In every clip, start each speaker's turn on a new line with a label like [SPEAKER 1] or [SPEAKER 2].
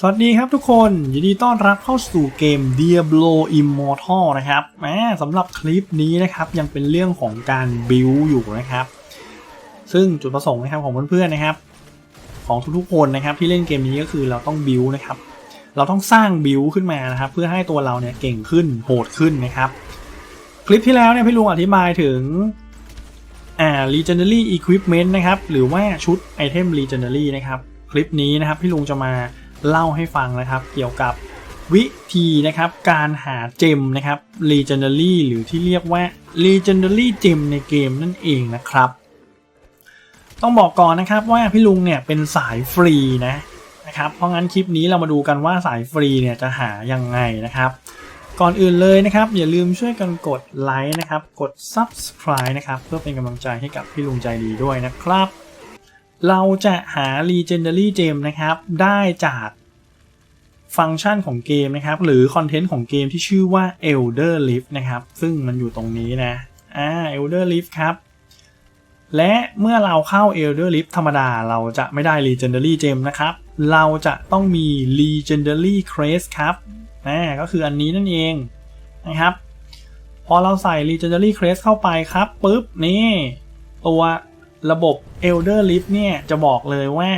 [SPEAKER 1] สวัสดีครับทุกคนยินดีต้อนรับเข้าสู่เกม Diablo Immortal นะครับแหมสำหรับคลิปนี้นะครับยังเป็นเรื่องของการบิวอยู่นะครับ ซึ่งจุดประสงค์นะครับของเพื่อนๆนะครับ ของทุกๆคนนะครับที่เล่นเกมนี้ก็คือเราต้องบิวนะครับ เราต้องสร้างบิวขึ้นมานะครับ เพื่อให้ตัวเราเนี่ยเก่งขึ้นโหดขึ้นนะครับ คลิปที่แล้วเนี่ยพี่ลุงอธิบายถึงอ่า legendary equipment นะครับหรือว่าชุดไอเทม legendary นะครับ คลิปนี้นะครับพี่ลุงจะมา เล่าให้ฟังนะครับ เกี่ยวกับวิธีนะครับการหาเจมนะครับ legendary หรือที่เรียกว่า legendary gem ในเกมนั่นเองนะครับ ต้องบอกก่อนนะครับว่าพี่ลุงเนี่ยเป็นสายฟรีนะนะครับ เพราะงั้นคลิปนี้เรามาดูกันว่าสายฟรีเนี่ยจะหายังไงนะครับ ก่อนอื่นเลยนะครับ อย่าลืมช่วยกันกดไลค์นะครับ กด subscribe นะครับ เพื่อเป็นกำลังใจให้กับพี่ลุงใจดีด้วยนะครับ เราจะหา legendary gem นะครับ ได้จากฟังก์ชันของเกมนะครับ หรือคอนเทนต์ของเกมที่ชื่อว่า elder lift นะครับ ซึ่งมันอยู่ตรงนี้นะ อ่า elder lift ครับ และเมื่อเราเข้า elder lift ธรรมดาเราจะไม่ได้ legendary gem นะครับ เราจะต้องมี legendary crest ครับอ่าก็คืออันนี้นั่นเองนะครับ พอเราใส่ legendary crest เข้าไปครับปุ๊บนี่ตัว ระบบ elder lift เนี่ย จะบอกเลยว่า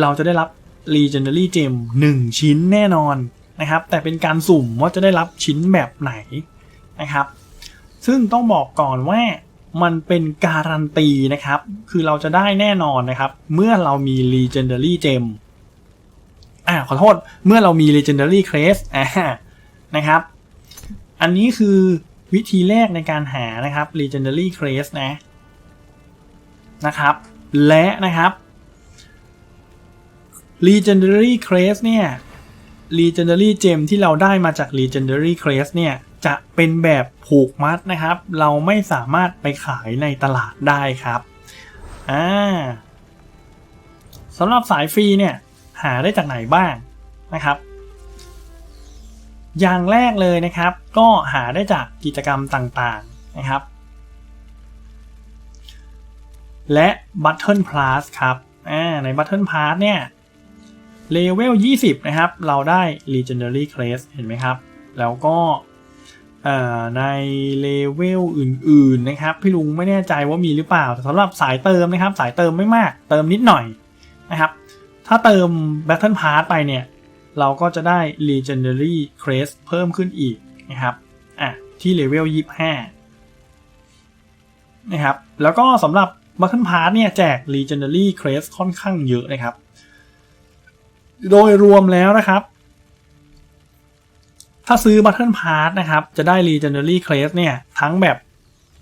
[SPEAKER 1] เราจะได้รับ legendary gem 1 ชิ้นแน่นอนนะครับ แต่เป็นการสุ่มว่าจะได้รับชิ้นแบบไหนนะครับ ซึ่งต้องบอกก่อนว่ามันเป็นการันตีนะครับ คือเราจะได้แน่นอนนะครับ เมื่อเรามี legendary gem อ่าขอโทษ เมื่อเรามี legendary crest อ่านะครับ อันนี้คือวิธีแรกในการหานะครับ legendary crest นะ นะครับ และนะครับ legendary crest เนี่ย legendary gem ที่เราได้มาจาก legendary crest เนี่ย จะเป็นแบบผูกมัดนะครับ เราไม่สามารถไปขายในตลาดได้ครับอ่าสำหรับสายฟรีเนี่ย หาได้จากไหนบ้างนะครับ อย่างแรกเลยนะครับ ก็หาได้จากกิจกรรมต่างๆนะครับ และ Button Plus ครับใน Button Plus เนี่ยเลเวล 20 นะครับ เราได้ Legendary Crest เห็นไหมครับ แล้วก็ในเลเวลอื่นๆนะครับ พี่ลุงไม่แน่ใจว่ามีหรือเปล่า แต่สำหรับสายเติมนะครับ สายเติมไม่มาก เติมนิดหน่อยนะครับ ถ้าเติม Battle Pass ไปเนี่ย เราก็จะได้ Legendary Crest เพิ่มขึ้นอีกนะครับอะที่เลเวล 25 นะครับ แล้วก็สำหรับ Battle Pass เนี่ยแจก Legendary Crest ค่อนข้างเยอะนะครับ โดยรวมแล้วนะครับ ถ้าซื้อ Battle Pass นะครับ จะได้ Legendary Crest เนี่ย ทั้งแบบ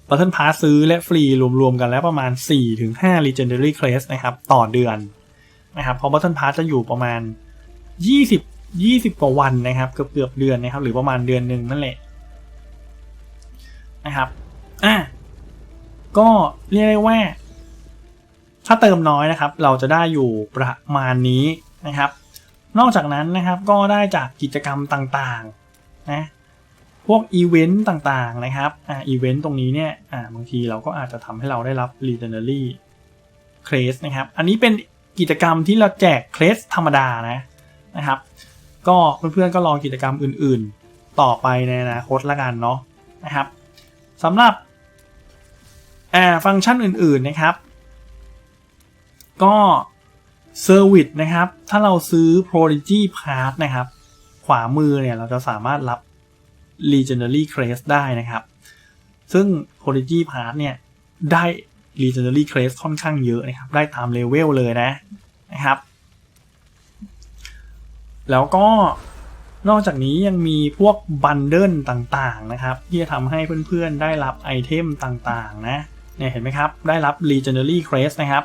[SPEAKER 1] Battle Pass ซื้อและฟรีรวมๆกันแล้วประมาณ 4-5 Legendary Crest นะครับ ต่อเดือนนะครับ เพราะ Battle Pass จะอยู่ประมาณ 20 20 กว่าวันนะครับ เกือบเกือบเดือนนะครับ หรือประมาณเดือนหนึ่งนั่นแหละนะครับ อะก็เรียกได้ว่า ถ้าเติมน้อยนะครับ เราจะได้อยู่ประมาณนี้นะครับ นอกจากนั้นนะครับก็ได้จากกิจกรรมต่างๆนะพวกอีเวนต์ต่างๆนะครับอ่าอีเวนต์ตรงนี้เนี่ยอ่าบางทีเราก็อาจจะทำให้เราได้รับ legendary crest นะครับ อันนี้เป็นกิจกรรมที่เราแจกเครสธรรมดานะนะครับ ก็เพื่อนๆก็ลองกิจกรรมอื่นๆ ต่อไปในอนาคตละกันเนาะนะครับสำหรับอ่าฟังก์ชันอื่นๆนะครับ ก็เซอร์วิสนะครับ ถ้าเราซื้อ Prodigy Pass นะครับ ขวามือเนี่ยเราจะสามารถรับ Legendary Crest ได้นะครับ ซึ่ง Prodigy Pass เนี่ย ได้ Legendary Crest ค่อนข้างเยอะนะครับ ได้ตามเลเวลเลยนะนะครับ แล้วก็นอกจากนี้ยังมีพวกบันเดิลต่างๆนะครับ ที่จะทำให้เพื่อนๆได้รับไอเทมต่างๆนะเนี่ยเห็นไหมครับ ได้รับ Legendary Crest นะครับ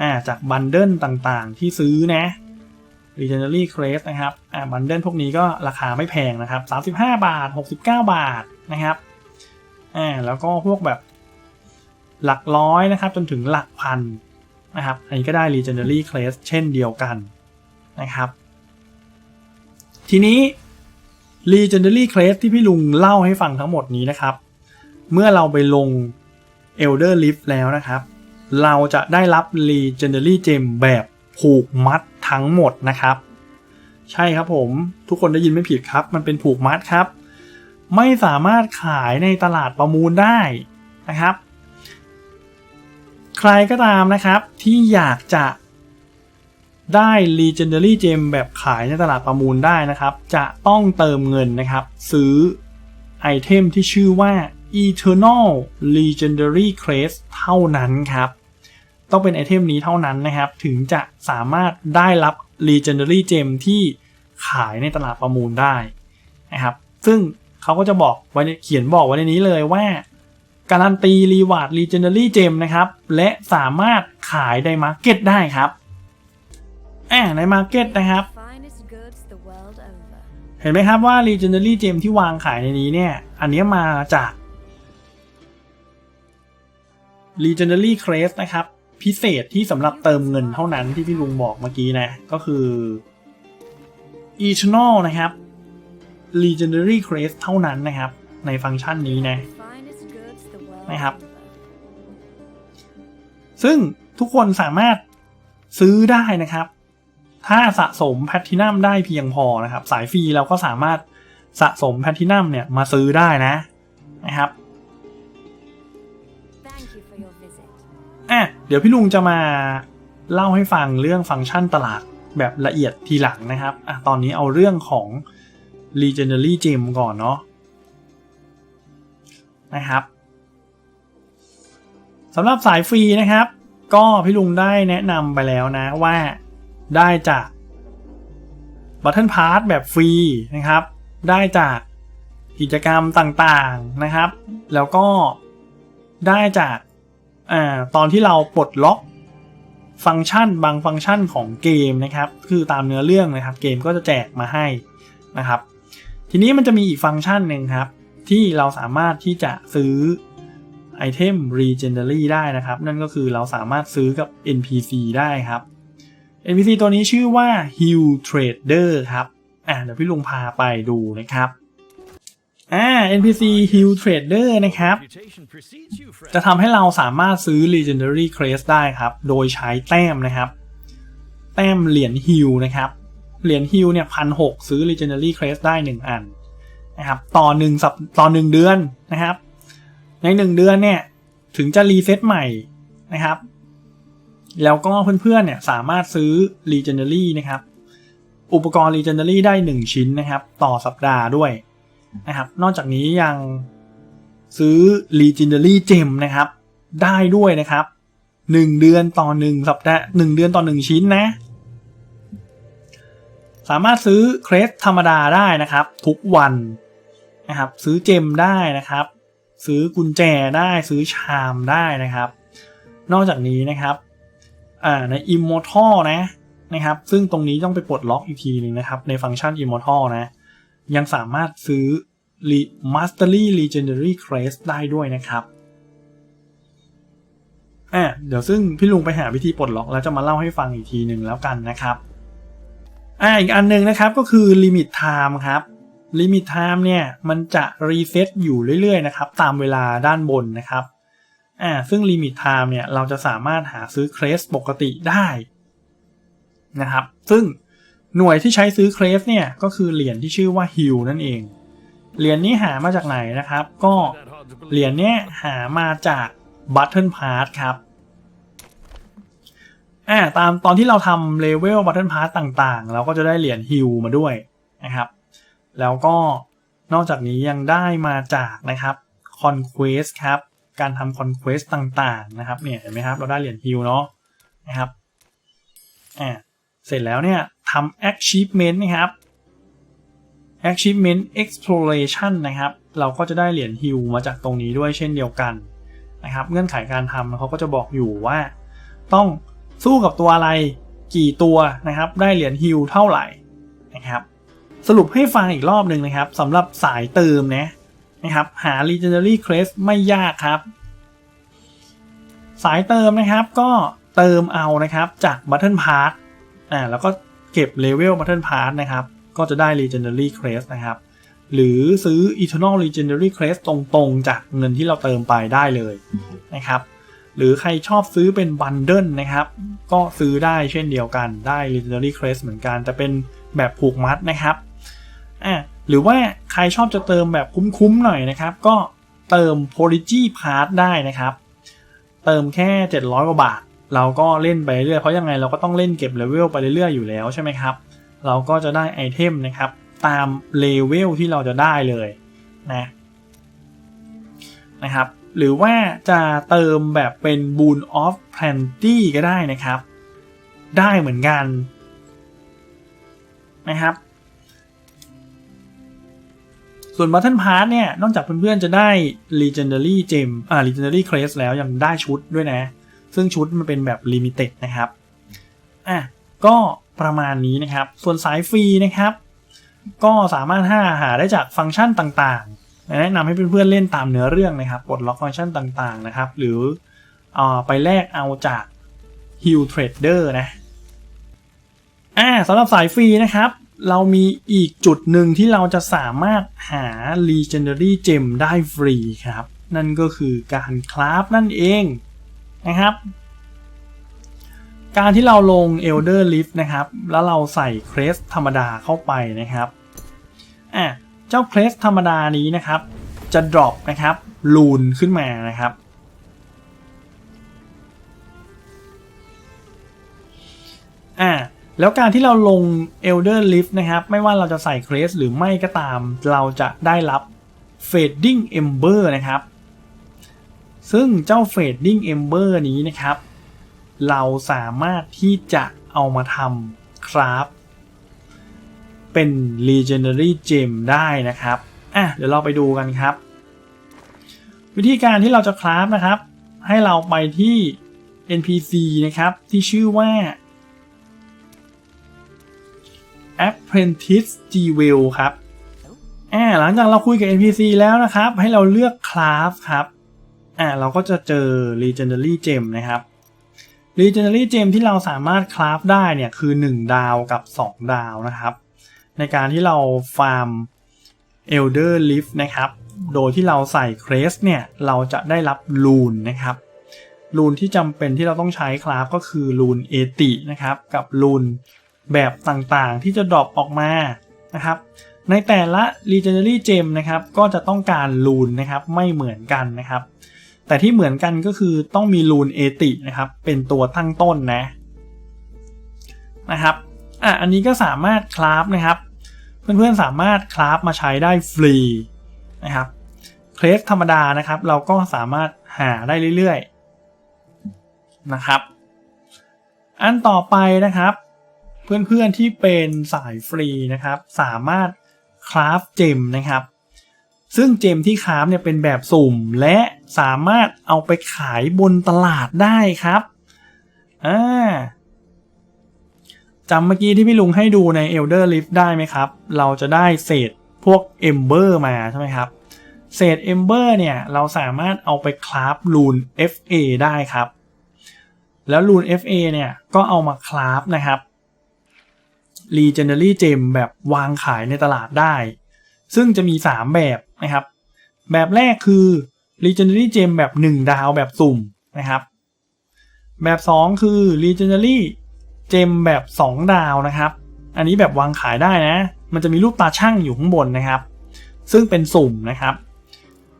[SPEAKER 1] อ่าจากบันเดิลต่างๆ ที่ซื้อนะ Legendary Crest นะครับอ่าบันเดิลพวกนี้ก็ราคาไม่แพงนะครับ 35 บาท 69 บาทนะครับอ่าแล้วก็พวกแบบหลักร้อยนะครับ จนถึงหลักพันนะครับ อันนี้ก็ได้ Legendary Crest เช่นเดียวกันนะครับ ทีนี้ Legendary Crest ที่พี่ลุงเล่าให้ฟังทั้งหมดนี้นะครับ เมื่อเราไปลง Elder Lift แล้วนะครับ เราจะได้รับ Legendary Gem แบบผูกมัดทั้งหมดนะครับ ใช่ครับผมทุกคนได้ยินไม่ผิดครับ มันเป็นผูกมัดครับ ไม่สามารถขายในตลาดประมูลได้นะครับ ใครก็ตามนะครับที่อยากจะได้ Legendary Gem แบบขายในตลาดประมูลได้นะครับ จะต้องเติมเงินนะครับ ซื้อไอเทมที่ชื่อว่า Eternal Legendary Crest เท่านั้นครับ ต้องเป็นไอเทมนี้เท่านั้นนะครับ ถึงจะสามารถได้รับ Legendary Gem ที่ขายในตลาดประมูลได้นะครับ ซึ่งเขาก็จะบอกไว้ในเขียนบอกไว้ในนี้เลยว่า การันตีรีวาร์ด Legendary Gem นะครับ และสามารถขายในมาร์เก็ตได้ครับอ่าในมาร์เก็ตนะครับ
[SPEAKER 2] Finest goods the world over.
[SPEAKER 1] เห็นไหมครับว่า Legendary Gem ที่วางขายในนี้เนี่ย อันเนี้ยมาจาก Legendary Crest นะครับ พิเศษที่สำหรับเติมเงินเท่านั้นที่พี่ลุงบอกเมื่อกี้นะ ก็คือ Eternal นะครับ Legendary Crest เท่านั้นนะครับ ในฟังก์ชันนี้นะนะครับ ซึ่งทุกคนสามารถซื้อได้นะครับ ถ้าสะสมแพทินัมได้เพียงพอนะครับ สายฟรีเราก็สามารถสะสมแพทินัมเนี่ยมาซื้อได้นะนะครับ อะเดี๋ยวพี่ลุงจะมาเล่าให้ฟังเรื่องฟังก์ชันตลาดแบบละเอียดทีหลังนะครับอะตอนนี้เอาเรื่องของ Legendary Gem ก่อนเนาะนะครับสำหรับสายฟรีนะครับ ก็พี่ลุงได้แนะนำไปแล้วนะว่าได้จาก Button Pass แบบฟรีนะครับ ได้จากกิจกรรมต่างๆนะครับ แล้วก็ได้จาก อ่าตอนที่เราปลดล็อกฟังก์ชันบางฟังก์ชันของเกมนะครับ คือตามเนื้อเรื่องนะครับ เกมก็จะแจกมาให้นะครับ ทีนี้มันจะมีอีกฟังก์ชันหนึ่งครับ ที่เราสามารถที่จะซื้อไอเทม Legendary ได้นะครับ นั่นก็คือเราสามารถซื้อกับ NPC ได้ครับ NPC ตัวนี้ชื่อว่า Hill Trader ครับอ่าเดี๋ยวพี่ลุงพาไปดูนะครับ อ่า NPC Hill Trader นะครับ
[SPEAKER 3] Reputation precedes you, friend.
[SPEAKER 1] จะทำให้เราสามารถซื้อ Legendary Crest ได้ครับ โดยใช้แต้มนะครับ แต้มเหรียญฮิลนะครับ เหรียญฮิลเนี่ยพันหกซื้อ Legendary Crest ได้ 1 อันนะครับ ต่อหนึ่งสัปต่อหนึ่งเดือนนะครับ ในหนึ่งเดือนเนี่ย ถึงจะรีเซ็ตใหม่นะครับ แล้วก็เพื่อนๆเนี่ยสามารถซื้อ Legendary นะครับ อุปกรณ์ Legendary ได้ 1 ชิ้นนะครับ ต่อสัปดาห์ด้วย นะครับ นอกจากนี้ยังซื้อ Legendary Gem นะครับ ได้ด้วยนะครับ 1 เดือนต่อ 1 สัปดาห์1เดือนต่อ 1 ชิ้นนะ สามารถซื้อเครสธรรมดาได้นะครับ ทุกวันนะครับ ซื้อเจมได้นะครับ ซื้อกุญแจได้ซื้อชามได้นะครับ นอกจากนี้นะครับอ่าใน Immortal นะนะครับ ซึ่งตรงนี้ต้องไปปลดล็อกอีกทีหนึ่งนะครับ ในฟังก์ชัน Immortal นะ ยังสามารถซื้อ Mastery Legendary Crest ได้ด้วยนะครับอะเดี๋ยวซึ่งพี่ลุงไปหาวิธีปลดล็อกแล้วจะมาเล่าให้ฟังอีกทีหนึ่งแล้วกันนะครับอะอีกอันหนึ่งนะครับก็คือ Limit Time ครับ Limit Time เนี่ยมันจะรีเซ็ตอยู่เรื่อยๆนะครับตามเวลาด้านบนนะครับอ่าซึ่ง Limit Time เนี่ยเราจะสามารถหาซื้อเครสปกติได้นะครับซึ่ง หน่วยที่ใช้ซื้อเครสเนี่ยก็คือเหรียญที่ชื่อว่าฮิลนั่นเอง เหรียญนี้หามาจากไหนนะครับ ก็เหรียญเนี้ยหามาจาก Button Pass ครับอ่าตามตอนที่เราทำเลเวล Button Pass ต่างๆ เราก็จะได้เหรียญฮิลมาด้วยนะครับ แล้วก็นอกจากนี้ยังได้มาจากนะครับ Conquest ครับ การทำ Conquest ต่างๆนะครับเนี่ยเห็นไหมครับเราได้เหรียญฮิลเนาะนะครับอ่าเสร็จแล้วเนี่ย ทำ Achievement นะครับ Achievement Exploration นะครับ เราก็จะได้เหรียญฮิลมาจากตรงนี้ด้วยเช่นเดียวกันนะครับ เงื่อนไขการทำเขาก็จะบอกอยู่ว่า ต้องสู้กับตัวอะไรกี่ตัวนะครับ ได้เหรียญฮิลเท่าไหร่นะครับ สรุปให้ฟังอีกรอบหนึ่งนะครับสำหรับสายเติมนะนะครับ หา Legendary Crest ไม่ยากครับ สายเติมนะครับก็เติมเอานะครับจาก Button Pass อ่าแล้วก็ เก็บเลเวล Button Pass นะครับ ก็จะได้ Legendary Crest นะครับ หรือซื้อ Eternal Legendary Crest ตรงๆ จากเงินที่เราเติมไปได้เลยนะครับหรือใครชอบซื้อเป็นบันเดิลนะครับ ก็ซื้อได้เช่นเดียวกันได้ Legendary Crest เหมือนกัน แต่เป็นแบบผูกมัดนะครับอะหรือว่าใครชอบจะเติมแบบคุ้มๆหน่อยนะครับ ก็เติม Prodigy Pass ได้นะครับ เติมแค่ 700 กว่าบาท เราก็เล่นไปเรื่อยเพราะยังไงเราก็ต้องเล่นเก็บเลเวลไปเรื่อยอยู่แล้วใช่ไหมครับ เราก็จะได้ไอเทมนะครับตามเลเวลที่เราจะได้เลยนะนะครับ หรือว่าจะเติมแบบเป็น Boon of Plenty ก็ได้นะครับ ได้เหมือนกันนะครับ ส่วน Button Pass เนี่ย นอกจากเพื่อนๆจะได้ Legendary Gem อ่า Legendary Crest แล้วยังได้ชุดด้วยนะ ซึ่งชุดมันเป็นแบบ Limited นะครับอะก็ประมาณนี้นะครับ ส่วนสายฟรีนะครับ ก็สามารถหาหาได้จากฟังก์ชันต่างๆแนะนำให้เพื่อนๆเล่นตามเนื้อเรื่องนะครับปลดล็อกฟังก์ชันต่างๆนะครับ หรืออาไปแลกเอาจาก Hill Trader นะอ่าสำหรับสายฟรีนะครับ เรามีอีกจุดหนึ่งที่เราจะสามารถหา Legendary Gem ได้ฟรีครับ นั่นก็คือการคราฟนั่นเอง นะครับ การที่เราลง Elder Lift นะครับ แล้วเราใส่เครสธรรมดาเข้าไปนะครับอะเจ้าเครสธรรมดานี้นะครับ จะ drop นะครับลูนขึ้นมานะครับอ่าแล้วการที่เราลง Elder Lift นะครับ ไม่ว่าเราจะใส่เครสหรือไม่ก็ตาม เราจะได้รับ Fading Ember นะครับ ซึ่งเจ้า Fading Ember นี้นะครับ เราสามารถที่จะเอามาทำคราฟเป็น Legendary Gem ได้นะครับ อะ เดี๋ยวเราไปดูกันครับ วิธีการที่เราจะคราฟนะครับ ให้เราไปที่ NPC นะครับที่ชื่อว่า Apprentice g w e l ครับ อ่า หลังจากเราคุยกับ NPC แล้วนะครับ ให้เราเลือกคราฟครับ อ่าเราก็จะเจอ Legendary Gem นะครับ Legendary Gem ที่เราสามารถคราฟได้เนี่ยคือ 1 ดาวกับ 2 ดาวนะครับ ในการที่เราฟาร์ม Elder Lift นะครับ โดยที่เราใส่เครสเนี่ยเราจะได้รับลูนนะครับลูนที่จำเป็นที่เราต้องใช้คราฟก็คือลูนเอตินะครับ กับลูนแบบต่างๆที่จะดรอปออกมานะครับ ในแต่ละ Legendary Gem นะครับ ก็จะต้องการลูนนะครับไม่เหมือนกันนะครับ แต่ที่เหมือนกันก็คือต้องมีลูนเอตินะครับ เป็นตัวตั้งต้นนะนะครับอะอันนี้ก็สามารถคราฟนะครับ เพื่อนๆสามารถคราฟมาใช้ได้ฟรีนะครับเครสธรรมดานะครับ เราก็สามารถหาได้เรื่อยๆนะครับ อันต่อไปนะครับ เพื่อนๆที่เป็นสายฟรีนะครับ สามารถคราฟเจมนะครับ ซึ่งเจมที่คราฟเนี่ยเป็นแบบสุ่มและสามารถเอาไปขายบนตลาดได้ครับอ่าจำเมื่อกี้ที่พี่ลุงให้ดูใน Elder Lift ได้ไหมครับ เราจะได้เศษพวก Ember มาใช่ไหมครับ เศษ Ember เนี่ยเราสามารถเอาไปคราฟลูน FA ได้ครับ แล้วลูน FA เนี่ยก็เอามาคราฟนะครับ Legendary Gem แบบวางขายในตลาดได้ ซึ่งจะมี 3 แบบนะครับ แบบแรกคือ Legendary Gem แบบ 1 ดาวแบบสุ่มนะครับ แบบ 2 คือ Legendary Gem แบบ 2 ดาวนะครับ อันนี้แบบวางขายได้นะ มันจะมีรูปตาช่างอยู่ข้างบนนะครับ ซึ่งเป็นสุ่มนะครับ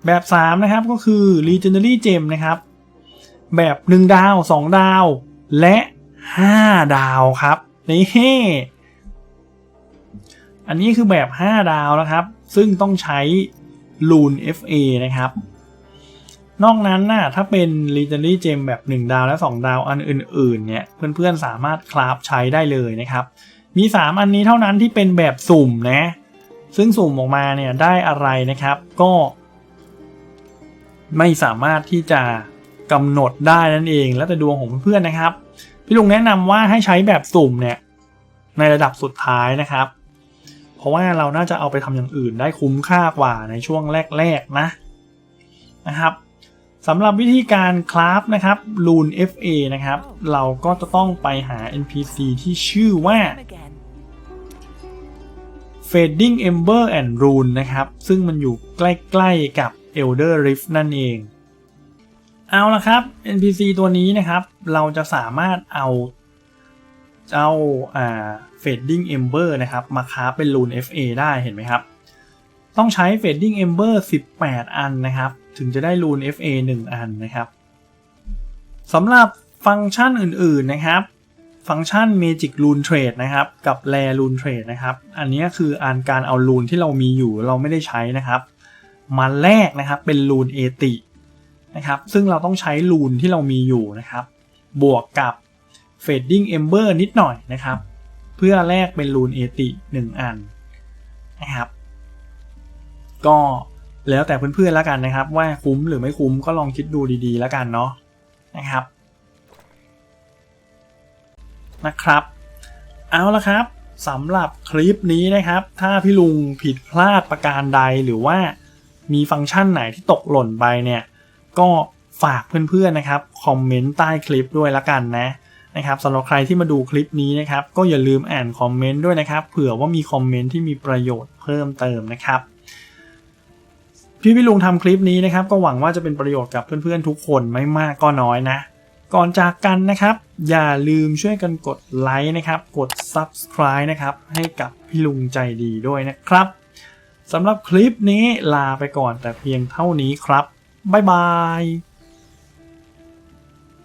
[SPEAKER 1] แบบ 3 นะครับก็คือ Legendary Gem นะครับ แบบ 1 ดาว 2 ดาว และ 5 ดาวครับนี่ อันนี้คือแบบ 5 ดาวนะครับ ซึ่งต้องใช้ลูน FA นะครับ นอกนั้นน่ะถ้าเป็น Legendary Gem แบบ 1 ดาวและ 2 ดาวอันอื่นๆเนี่ยเพื่อนๆสามารถคราฟใช้ได้เลยนะครับ มี 3 อันนี้เท่านั้นที่เป็นแบบสุ่มนะ ซึ่งสุ่มออกมาเนี่ยได้อะไรนะครับ ก็ ไม่สามารถที่จะกำหนดได้นั่นเอง แล้วแต่ดวงของเพื่อนๆนะครับ พี่ลุงแนะนำว่าให้ใช้แบบสุ่มเนี่ยในระดับสุดท้ายนะครับ เพราะว่าเราน่าจะเอาไปทำอย่างอื่นได้คุ้มค่ากว่าในช่วงแรกๆนะนะครับสำหรับวิธีการคราฟนะครับ Loon FA นะครับ เราก็จะต้องไปหา NPC ที่ชื่อว่า Fading Ember and Rune นะครับ ซึ่งมันอยู่ใกล้ๆกับ Elder Rift นั่นเอง เอาละครับ NPC ตัวนี้นะครับ เราจะสามารถเอา เจ้าอ่า Fading Ember นะครับ มาค้าเป็น Rune FA ได้เห็นไหมครับ ต้องใช้ Fading Ember 18 อันนะครับ ถึงจะได้ Rune FA 1 อันนะครับสำหรับฟังก์ชันอื่นๆนะครับ ฟังก์ชัน Magic Rune Trade นะครับ กับ Rare Rune Trade นะครับ อันนี้คืออันการเอารูนที่เรามีอยู่เราไม่ได้ใช้นะครับมาแลกนะครับเป็นรูนเอตินะครับ ซึ่งเราต้องใช้รูนที่เรามีอยู่นะครับ บวกกับ Fading Ember นิดหน่อยนะครับ เพื่อแลกเป็นรูนเอติ 1 อันนะครับ ก็แล้วแต่เพื่อนๆแล้วกันนะครับ ว่าคุ้มหรือไม่คุ้มก็ลองคิดดูดีๆ แล้วกันเนาะนะครับนะครับ เอาละครับสำหรับคลิปนี้นะครับ ถ้าพี่ลุงผิดพลาดประการใดหรือว่ามีฟังก์ชันไหนที่ตกหล่นไปเนี่ย ก็ฝากเพื่อนๆนะครับ คอมเมนต์ใต้คลิปด้วยละกันนะ นะครับสำหรับใครที่มาดูคลิปนี้นะครับก็อย่าลืมอ่านคอมเมนต์ด้วยนะครับเผื่อว่ามีคอมเมนต์ที่มีประโยชน์เพิ่มเติมนะครับพี่พี่ลุงทำคลิปนี้นะครับ ก็หวังว่าจะเป็นประโยชน์กับเพื่อนๆทุกคนไม่มากก็น้อยนะ ก่อนจากกันนะครับ อย่าลืมช่วยกันกดไลค์นะครับ กด Subscribe นะครับ ให้กับพี่ลุงใจดีด้วยนะครับสำหรับคลิปนี้ลาไปก่อนแต่เพียงเท่านี้ครับ บ๊ายบาย